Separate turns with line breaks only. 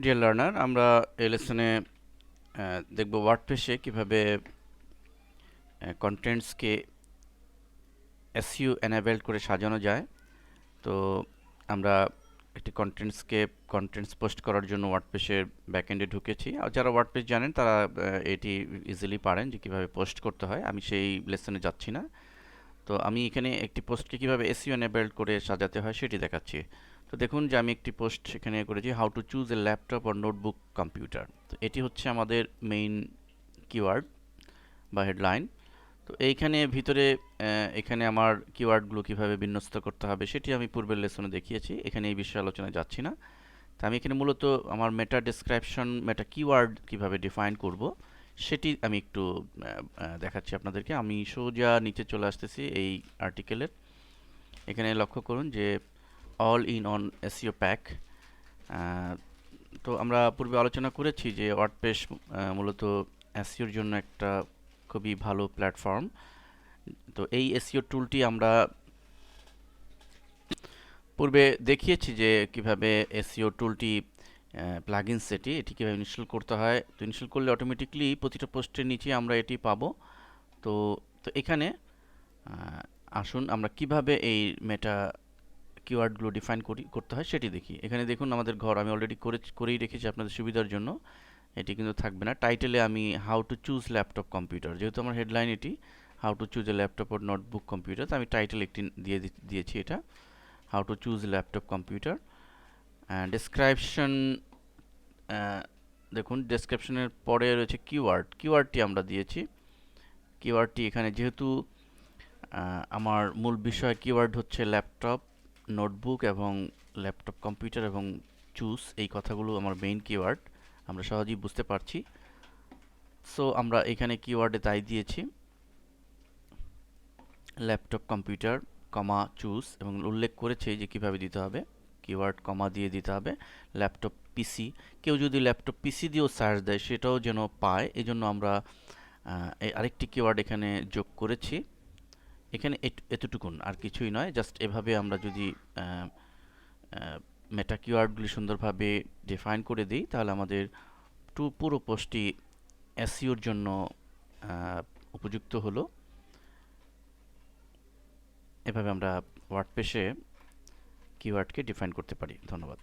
Deer learner আমরা এই লেসনে দেখব ওয়ার্ডপ্রেসে কীভাবে কন্টেন্টসকে এসইউ এনেবেলড করে সাজানো যায়। তো আমরা একটি কন্টেন্টসকে কন্টেন্টস পোস্ট করার জন্য ওয়ার্ডপ্রেসের ব্যাকএন্ডে ঢুকেছি। আর যারা ওয়ার্ডপ্রেস জানেন, তারা এটি ইজিলি পারেন যে কীভাবে পোস্ট করতে হয়। আমি সেই লেসনে যাচ্ছি না। তো আমি এখানে একটি পোস্টকে কীভাবে এসইউ এনেবেলড করে সাজাতে হয়, সেটি দেখাচ্ছি। তো দেখুন যে আমি একটি পোস্ট সেখানে করেছি how to choose a laptop or notebook computer তো এটি হচ্ছে আমাদের মেইন কিওয়ার্ড বা হেডলাইন তো এইখানে ভিতরে এখানে আমার কিওয়ার্ডগুলো কীভাবে বিন্যস্ত করতে হবে সেটি আমি পূর্বের লেসনে দেখিয়েছি, এখানে এই বিষয়ে আলোচনায় যাচ্ছি না। তো আমি এখানে মূলত আমার মেটা ডেসক্রিপশন মেটা কিওয়ার্ড কীভাবে ডিফাইন করব সেটি আমি একটু দেখাচ্ছি আপনাদেরকে। আমি সোজা নিচে চলে আসতেছি এই আর্টিকেলের এখানে লক্ষ্য করুন যে all in one SEO pack তো আমরা পূর্বে আলোচনা করেছি যে ওয়ার্ডপ্রেস মূলত এসিওর জন্য একটা খুবই ভালো প্ল্যাটফর্ম তো এই এসিও টুলটি আমরা পূর্বে দেখিয়েছি যে কীভাবে এসিও টুলটি প্লাগইন সেটি এটি কীভাবে ইনস্টল করতে হয়। তো ইনস্টল করলে অটোমেটিকলি প্রতিটা পোস্টের নিচে আমরা এটি পাবো। তো তো এখানে আসুন আমরা কীভাবে এই মেটা কিওয়ার্ডগুলো ডিফাইন করি করতে হয়, সেটি দেখি। এখানে দেখুন, আমাদের ঘর আমি অলরেডি করে করেই রেখেছি আপনাদের সুবিধার জন্য। এটি কিন্তু থাকবে না। টাইটেলে আমি how to choose laptop computer যেহেতু আমার হেডলাইন এটি how to choose a laptop or notebook computer তো আমি টাইটেল একটি দিয়ে দিয়েছি এটা। How to choose laptop computer description দেখুন ডেসক্রিপশনের পরে রয়েছে কিওয়ার্ড কিওয়ার্ডটি আমরা দিয়েছি। কিওয়ার্ডটি এখানে যেহেতু আমার মূল বিষয় কিওয়ার্ড হচ্ছে ল্যাপটপ নোটবুক এবং ল্যাপটপ, কম্পিউটার এবং চুজ এই কথাগুলো আমার মেইন কিওয়ার্ড আমরা সহজেই বুঝতে পারছি। সো আমরা এখানে কিওয়ার্ডে তাই দিয়েছি। ল্যাপটপ, কম্পিউটার, কমা চুজ এবং উল্লেখ করেছে যে কীভাবে দিতে হবে। কিওয়ার্ড কমা দিয়ে দিতে হবে। ল্যাপটপ, পিসি, কেউ যদি ল্যাপটপ, পিসি দিয়েও সার্চ দেয় সেটাও যেন পায়। এজন্য আমরা আরেকটি কিওয়ার্ড এখানে যোগ করেছি। এখানে এতটুকুন, আর কিছুই নয়। জাস্ট এভাবে আমরা যদি মেটা কিওয়ার্ডগুলি সুন্দরভাবে ডিফাইন করে দিই, তাহলে আমাদের টু, পুরো পোস্টটি এসইওর জন্য উপযুক্ত হলো। এভাবে আমরা ওয়ার্ডপ্রেসে কিওয়ার্ডকে ডিফাইন করতে পারি। ধন্যবাদ।